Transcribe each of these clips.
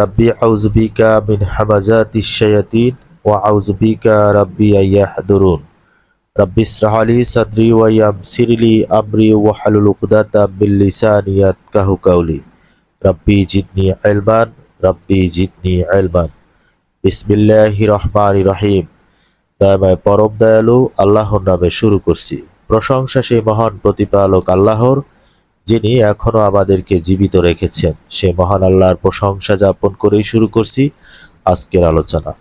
রব্বি আউজবিকা মিন হামাজাত ইশায়াতিন ওয়া আউজবিকা রব্বি আয়াহদুরুন রব্বি ইসরাহালি সাদ্রি ওয়া সিরিলি আমরি ওয়া হালুল উকদাতা মিন লিসানি ইয়াতকাহু কাউলি। রব্বি জিদনি ইলমান, রব্বি জিদনি ইলমান। বিসমিল্লাহির রহমানির রহিম। দয়াময় পরম দয়ালু, আল্লাহর নামে শুরু করছি। প্রশংসা সেই মহান প্রতিপালক আল্লাহর। যিনি এখনও আমাদেরকে জীবিত রেখেছেন। সে মহান আল্লাহর প্রশংসা যাপন করেই শুরু করছি আজকের আলোচনা।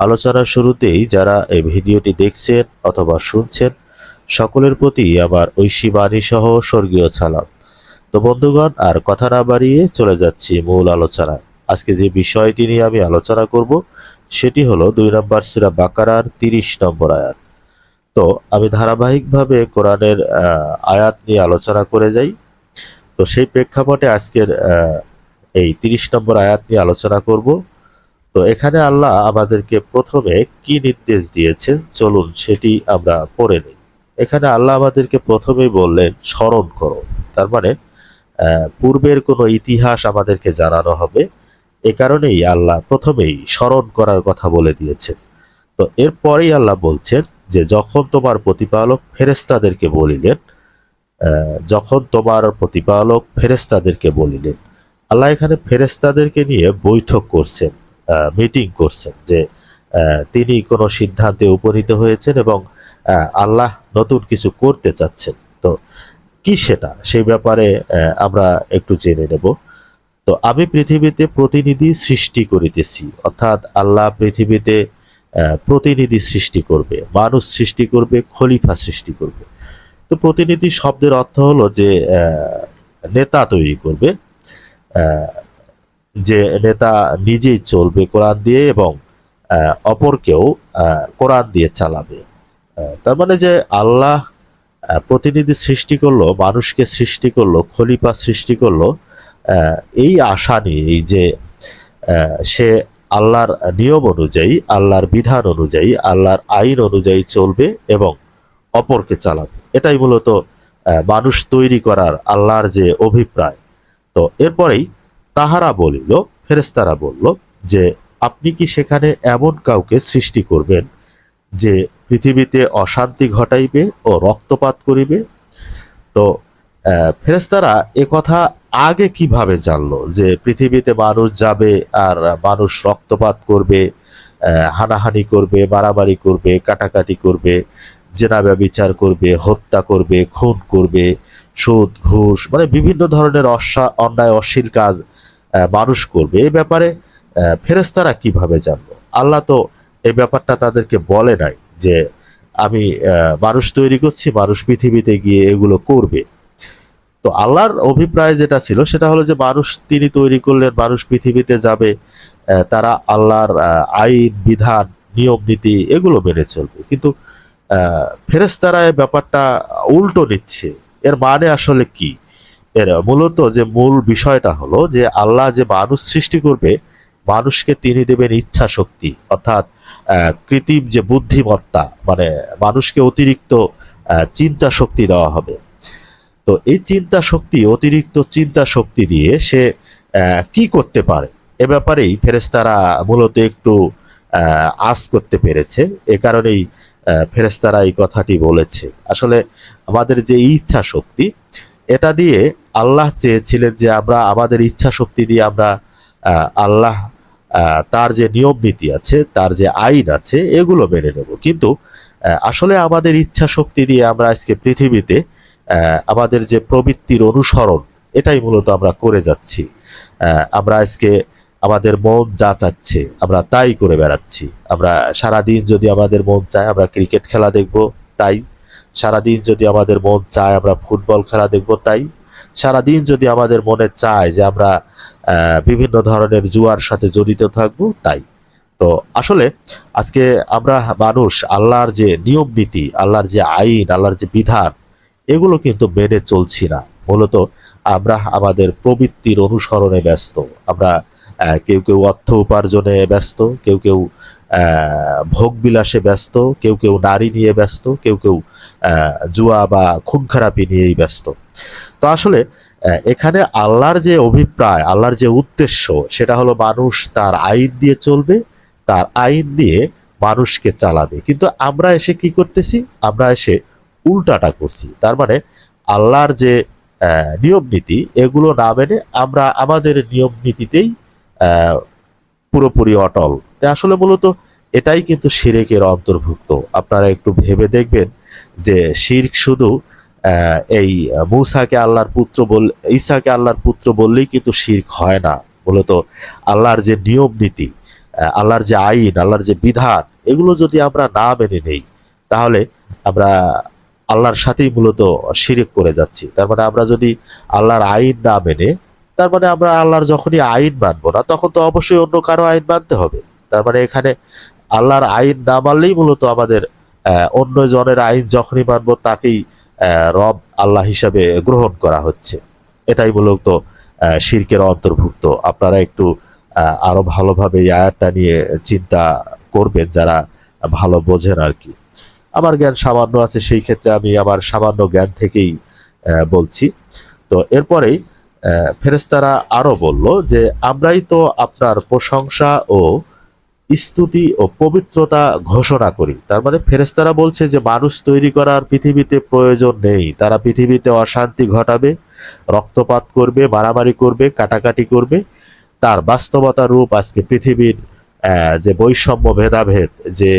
আলোচনার শুরুতেই যারা এই ভিডিওটি দেখছেন অথবা শুনছেন, সকলের প্রতি আমার ঐশী বাণী সহ স্বর্গীয় ছালাম তো বন্ধুগণ, আর কথা না বাড়িয়ে চলে যাচ্ছি মূল আলোচনায়। আজকে যে বিষয়টি নিয়ে আমি আলোচনা করব, সেটি হলো দুই নম্বর সিরা বাকারার তিরিশ নম্বর আয়াত। তো আমি ধারাবাহিকভাবে কোরআনের আয়াত নিয়ে আলোচনা করে যাই। তো সেই প্রেক্ষাপটে আজকের এই তিরিশ নম্বর আয়াত নিয়ে আলোচনা করব। তো এখানে আল্লাহ আমাদেরকে প্রথমে কি নির্দেশ দিয়েছেন? চলুন সেটি আমরা পড়ে নিই। এখানে আল্লাহ আমাদেরকে প্রথমেই বললেন, স্মরণ করো। তার মানে পূর্বের কোনো ইতিহাস আমাদেরকে জানানো হবে। এ কারণেই আল্লাহ প্রথমেই স্মরণ করার কথা বলে দিয়েছেন। তো এরপরেই আল্লাহ বলছেন যে, যখন তোমার প্রতিপালক ফেরেস্তাদেরকে বলিলেন যখন তোমার প্রতিপালক ফেরেস্তাদেরকে বলিলেন, আল্লাহ এখানে ফেরেস্তাদেরকে নিয়ে বৈঠক করছেন মিটিং করছেন যে তিনি কোনো সিদ্ধান্তে উপনীত হয়েছেন এবং আল্লাহ নতুন কিছু করতে চাচ্ছেন। তো কি সেটা? সেই ব্যাপারে আমরা একটু জেনে নেব। তো আমি পৃথিবীতে প্রতিনিধি সৃষ্টি করিতেছি, অর্থাৎ আল্লাহ পৃথিবীতে প্রতিনিধি সৃষ্টি করবে, মানুষ সৃষ্টি করবে, খলিফা সৃষ্টি করবে। তো প্রতিনিধি শব্দের অর্থ হলো যে নেতা তৈরি করবে যে নেতা নিজেই চলবে কোরআন দিয়ে এবং অপরকেও কোরআন দিয়ে চালাবে। তার মানে যে আল্লাহ প্রতিনিধি সৃষ্টি করল, মানুষকে সৃষ্টি করল, খলিফা সৃষ্টি করল এই আশা নিয়েই যে সে আল্লাহর নিয়ম অনুযায়ী, আল্লাহর বিধান অনুযায়ী, আল্লাহর আইন অনুযায়ী চলবে এবং অপরকে চালাবে। এটাই মূলত মানুষ তৈরি করার আল্লাহর যে অভিপ্রায়। তো এরপরেই তাহারা বলিল ফেরেস্তারা বলল যে, আপনি কি সেখানে এমন কাউকে সৃষ্টি করবেন যে পৃথিবীতে অশান্তি ঘটাইবে ও রক্তপাত করিবে? তো ফেরেস্তারা এ কথা আগে কীভাবে জানলো যে পৃথিবীতে মানুষ যাবে আর মানুষ রক্তপাত করবে হানাহানি করবে, মারামারি করবে, কাটাকাটি করবে? জেনাবে বিচার করবে, হত্যা করবে, খুন করবে, সুদ, ঘুষ মানে বিভিন্ন ধরনের অসা, অন্যায়, অশ্লীল কাজ মানুষ করবে। এই ব্যাপারে ফেরেস্তারা কীভাবে জানলো আল্লাহ তো এই ব্যাপারটা তাদেরকে বলে নাই যে, আমি মানুষ তৈরি করছি, মানুষ পৃথিবীতে গিয়ে এগুলো করবে। তো আল্লাহর অভিপ্রায় যেটা ছিল, সেটা হলো যে মানুষ তিনি তৈরি করলেন, মানুষ পৃথিবীতে যাবে তারা আল্লাহর আইন, বিধান, নিয়ম, নীতি, এগুলো মেনে চলবে। কিন্তু আহ, ফেরেশতারা এই ব্যাপারটা উল্টো নিচ্ছে। এর মানে আসলে কি? এর মূলত যে মূল বিষয়টা হলো যে আল্লাহ যে মানুষ সৃষ্টি করবে মানুষকে তিনি দেবেন ইচ্ছা শক্তি অর্থাৎ কৃত্রিম যে বুদ্ধিমত্তা মানে মানুষকে অতিরিক্ত চিন্তা শক্তি দেওয়া হবে। তো এই চিন্তা শক্তি অতিরিক্ত চিন্তা শক্তি দিয়ে সে কি করতে পারে? এ ব্যাপারেই ফেরেস্তারা মূলত একটু আস করতে পেরেছে। এ কারণেই ফেরেস্তারা এই কথাটি বলেছে। আসলে আমাদের যে ইচ্ছা শক্তি, এটা দিয়ে আল্লাহ চেয়েছিলেন যে আমরা আমাদের ইচ্ছা শক্তি দিয়ে আমরা আল্লাহ তার যে নিয়ম নীতি আছে, তার যে আইন আছে, এগুলো মেনে নেব। কিন্তু আসলে আমাদের ইচ্ছা শক্তি দিয়ে আমরা আজকে পৃথিবীতে আমাদের যে প্রবৃত্তির অনুসরণ, এটাই মূলত আমরা করে যাচ্ছি। আমরা আজকে আমাদের মন যা চাচ্ছে, আমরা তাই করে বেড়াচ্ছি। আমরা সারাদিন যদি আমাদের মন চায়, আমরা ক্রিকেট খেলা দেখব, তাই। সারাদিন যদি আমাদের মন চায়, আমরা ফুটবল খেলা দেখব, তাই। সারাদিন যদি আমাদের মনে চায় যে আমরা বিভিন্ন ধরনের জুয়ার সাথে জড়িত থাকব, তাই। তো আসলে আজকে আমরা মানুষ, আল্লাহর যে নিয়ম নীতি, আল্লাহর যে আইন, আল্লাহর যে বিধান, এগুলো কিন্তু মেনে চলছি না। মূলত আমরা আমাদের প্রবৃত্তির অনুসরণে ব্যস্ত। আমরা কেউ কেউ অর্থ উপার্জনে ব্যস্ত, কেউ কেউ ভোগ বিলাসে ব্যস্ত, কেউ কেউ নারী নিয়ে ব্যস্ত, কেউ কেউ জুয়া বা খুন খারাপি নিয়েই ব্যস্ত। তো আসলে এখানে আল্লাহর যে অভিপ্রায়, আল্লাহর যে উদ্দেশ্য, সেটা হলো মানুষ তার আইন দিয়ে চলবে, তার আইন দিয়ে মানুষকে চালাবে। কিন্তু আমরা এসে কি করতেছি? আমরা এসে উল্টাটা করছি। তার মানে আল্লাহর যে নিয়ম নীতি এগুলো না মেনে আমরা আমাদের নিয়ম নীতিতেই পুরোপুরি অটল। তাই আসলে মূলত এটাই কিন্তু শিরেকের অন্তর্ভুক্ত। আপনারা একটু ভেবে দেখবেন যে শির্ক শুধু এই মুসাকে আল্লাহর পুত্র বল, ঈসাকে আল্লাহর পুত্র বললেই কিন্তু শির্ক হয় না। মূলত আল্লাহর যে নিয়ম নীতি আল্লাহর যে আইন, আল্লাহর যে বিধান, এগুলো যদি আমরা না মেনে নেই, তাহলে আমরা আল্লাহর সাথেই মূলত শিরিক করে যাচ্ছি। তার মানে আমরা যদি আল্লাহর আইন না মেনে তার মানে আমরা আল্লাহর যখনই আইন মানবো না, তখন তো অবশ্যই অন্য কারও আইন মানতে হবে। তার মানে এখানে আল্লাহর আইন না মানলেই মূলত আমাদের অন্য জনের আইন যখনই মানবো তাকেই রব আল্লাহ হিসাবে গ্রহণ করা হচ্ছে। এটাই মূলত শিরকের অন্তর্ভুক্ত। আপনারা একটু আরও ভালোভাবে এই আয়াতটা নিয়ে চিন্তা করবেন, যারা ভালো বোঝেন আর কি। আমার জ্ঞান সামান্য আছে, সেই ক্ষেত্রে আমি আমার সামান্য জ্ঞান থেকেই বলছি। তো এরপরেই আহ, ফেরেশতারা আরও বলল যে আমরাই তো আপনার প্রশংসা ও স্তুতি ও পবিত্রতা ঘোষণা করি। তার মানে ফেরেস্তারা বলছে যে মানুষ তৈরি করার পৃথিবীতে প্রয়োজন নেই। তারা পৃথিবীতে অশান্তি ঘটাবে রক্তপাত করবে মারামারি করবে কাটাকাটি করবে। তার বাস্তবতা রূপ আজকে পৃথিবীর যে বৈষম্য ভেদাভেদ যে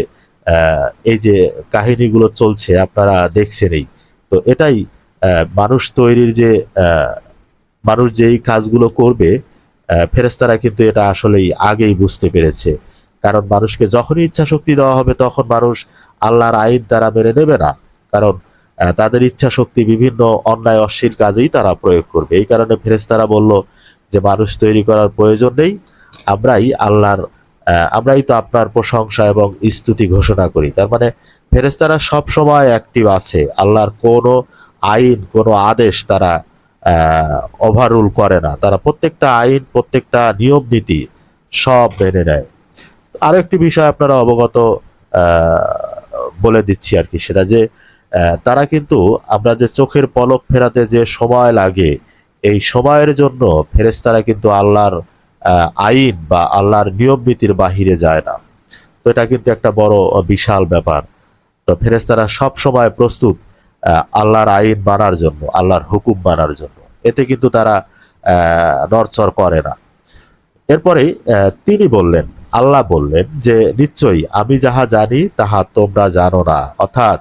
এই যে কাহিনীগুলো চলছে আপনারা দেখছেনই। তো এটাই মানুষ তৈরির যে মানুষ যেই কাজগুলো করবে ফেরেস্তারা কিন্তু এটা আসলেই আগেই বুঝতে পেরেছে। কারণ মানুষকে যখনই ইচ্ছা শক্তি দেওয়া হবে, তখন মানুষ আল্লাহর আইন তারা মেনে নেবে না। কারণ তাদের ইচ্ছা শক্তি বিভিন্ন অন্যায়, অশ্লীল কাজেই তারা প্রয়োগ করবে। এই কারণে ফেরেস্তারা বলল যে, মানুষ তৈরি করার প্রয়োজন নেই। আমরাই আল্লাহর আমরাই তো আপনার প্রশংসা এবং স্তুতি ঘোষণা করি। তার মানে ফেরেস্তারা সব সময় অ্যাক্টিভ আছে। আল্লাহর কোনো আইন, কোনো আদেশ তারা ওভাররুল করে না। তারা প্রত্যেকটা আইন, প্রত্যেকটা নিয়ম নীতি সব মেনে নেয়। আরও একটি বিষয় আপনারা অবগত বলে দিচ্ছি আর কি সেটা যে তারা কিন্তু আমরা যে চোখের পলক ফেরাতে যে সময় লাগে, এই সময়ের জন্য ফেরেশতারা কিন্তু আল্লাহর আইন বা আল্লাহর নিয়ম নীতির বাহিরে যায় না। তো এটা কিন্তু একটা বড়, বিশাল ব্যাপার। তো ফেরেশতারা সব সময় প্রস্তুত। আল্লাহর আইন মানার জন্য, আল্লাহর হুকুম মানার জন্য। এতে কিন্তু তারা নড়চড় করে না। এরপরে তিনি বললেন, আল্লাহ বললেন যে, নিশ্চয়ই আমি যাহা জানি, তাহা তোমরা জানো না। অর্থাৎ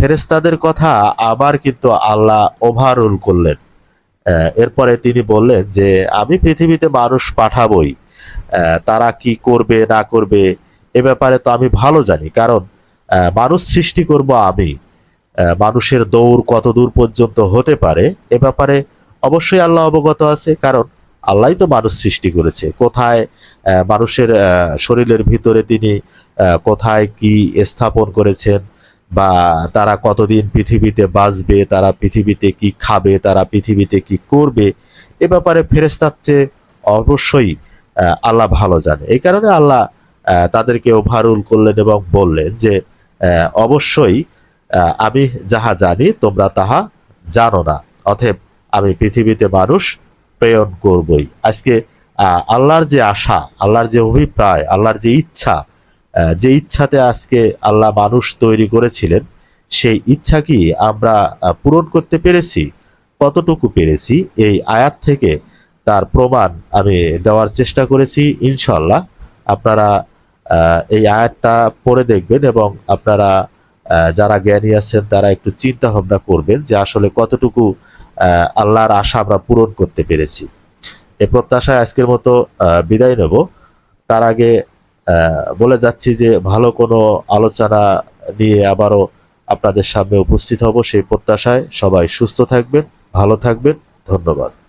ফেরেস্তাদের কথা আবার কিন্তু আল্লাহ ওভাররুল করলেন। এরপরে তিনি বললেন যে, আমি পৃথিবীতে মানুষ পাঠাবই। তারা কি করবে, না করবে, এ ব্যাপারে তো আমি ভালো জানি। কারণ মানুষ সৃষ্টি করব আমি। মানুষের দৌড় কত দূর পর্যন্ত হতে পারে এ ব্যাপারে অবশ্যই আল্লাহ অবগত আছে, কারণ আল্লাহই তো মানুষ সৃষ্টি করেছে। কোথায় মানুষের শরীরের ভিতরে তিনি কোথায় কি স্থাপন করেছেন বা তারা কতদিন পৃথিবীতে বাঁচবে, তারা পৃথিবীতে কি খাবে, তারা পৃথিবীতে কি করবে, এ ব্যাপারে ফেরেস্তার চেয়ে অবশ্যই আল্লাহ ভালো জানে। এই কারণে আল্লাহ তাদেরকে ওভারুল করলেন এবং বললেন যে অবশ্যই আমি যাহা জানি, তোমরা তাহা জানো না। অতএব আমি পৃথিবীতে মানুষ প্রেরণ করবই। আজকে আল্লাহর যে আশা, আল্লাহর যে অভিপ্রায়, আল্লাহর যে ইচ্ছা যে ইচ্ছাতে আজকে আল্লাহ মানুষ তৈরি করেছিলেন, সেই ইচ্ছা কি আমরা পূরণ করতে পেরেছি? কতটুকু পেরেছি? এই আয়াত থেকে তার প্রমাণ আমি দেওয়ার চেষ্টা করেছি ইনশাল্লাহ আপনারা এই আয়াতটা পড়ে দেখবেন এবং আপনারা যারা জ্ঞানী আছেন, তারা একটু চিন্তা ভাবনা করবেন যে আসলে কতটুকু আল্লাহর আশা আমরা পূরণ করতে পেরেছি। এ প্রত্যাশায় আজকের মতো বিদায় নেব। তার আগে বলে যাচ্ছি যে ভালো কোনো আলোচনা নিয়ে আবারও আপনাদের সামনে উপস্থিত হব সেই প্রত্যাশায়। সবাই সুস্থ থাকবেন, ভালো থাকবেন। ধন্যবাদ।